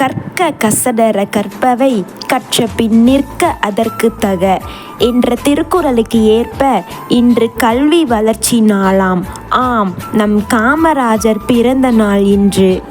கற்க கசடர கற்பவை கற்ற பின் நிற்க அதற்கு தக. என்ற திருக்குறளுக்கு ஏற்ப இன்று கல்வி வளர்ச்சி நாளாம். ஆம் நம் காமராஜர் பிறந்த நாள் இன்று.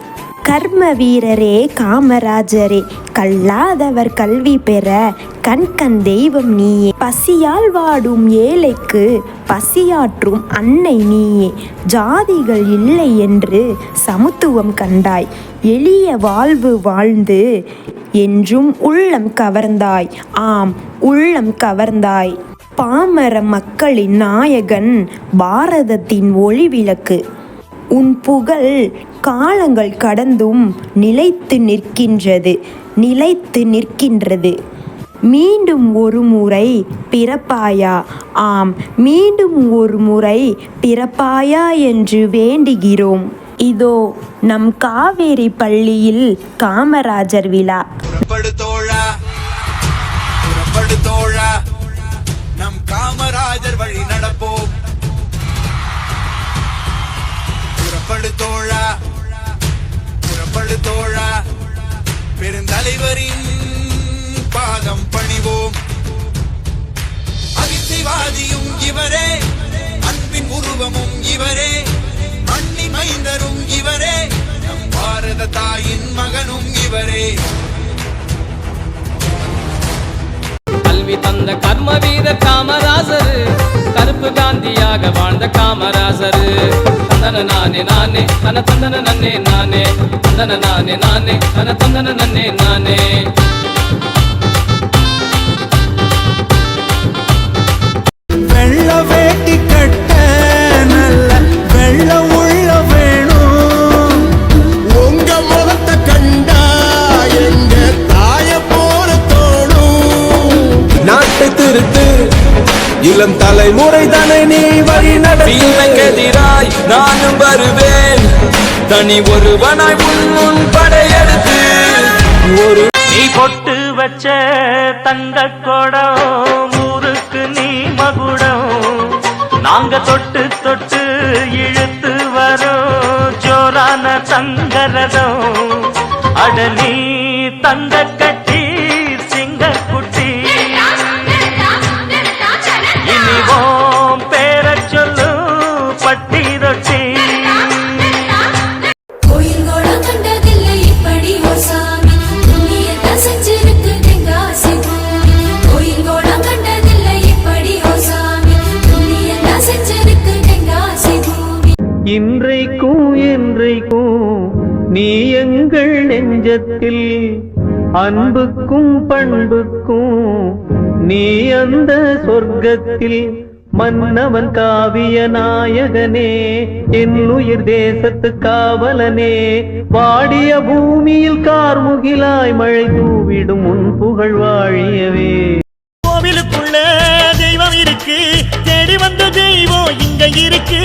கர்ம வீரரே காமராஜரே கல்லாதவர் கல்வி பெற கண் கண் தெய்வம் நீயே. பசியால் வாடும் ஏழைக்கு பசியாற்றும் அன்னை நீயே. ஜாதிகள் இல்லை என்று சமத்துவம் கண்டாய். எளிய வாழ்வு வாழ்ந்து என்றும் உள்ளம் கவர்ந்தாய். ஆம் உள்ளம் கவர்ந்தாய். பாமர மக்களின் நாயகன் பாரதத்தின் ஒளிவிளக்கு. உன் புகழ் காலங்கள் கடந்தும் நிலைத்து நிற்கின்றது நிலைத்து நிற்கின்றது. மீண்டும் ஒரு முறை பிறப்பாயா? ஆம் மீண்டும் ஒரு முறை பிறப்பாயா என்று வேண்டுகிறோம். இதோ நம் காவேரி பள்ளியில் காமராஜர் விழா. புறப்படு தோழா. புறப்படு தோழா. பெருந்தலைவரின் பாதம் பணிவோம். அகிம்சைவாதியும் இவரே. அன்பின் உருவமும் இவரே. மண்ணி மைந்தரும் இவரே. நம் பாரத தாயின் மகனும் இவரே. கல்வி தந்த கர்ம வீரர் காமராசரு. கருப்பு காந்தியாக வாழ்ந்த காமராசரு. தந்தன நானே நானே. தன தந்தன நன்னே நானே. தந்தன நானே நானே. தன தந்தன நன்னே நானே. இளம் தலைமுறை தானே நீ? வழி தீமைக்கு எதிராய் நானும் வருவேன். தனி ஒருவனாய் உன் முன் படையெடுத்து. ஒரு நீ பொட்டு வச்ச தங்க குடம் ஊருக்கு நீ மகுடம். நாங்க தொட்டு தொட்டு இழுத்து வரோம் ஜோரான தங்கரதம் அட நீ தங்க இன்றைக்கும் என்றைக்கும் நீ எங்கள் நெஞ்சத்தில் அன்புக்கும் பண்புக்கும் நீ அந்த சொர்க்கத்தில் மன்னவன் காவிய நாயகனே என் உயிர் தேசத்து காவலனே. வாடிய பூமியில் கார்முகிலாய் மழை தூவிடும் உன் புகழ் வாழியவே. கோவிலுக்குள்ள தெய்வம் இருக்கு தேடி வந்த தெய்வம் இங்க இருக்கு.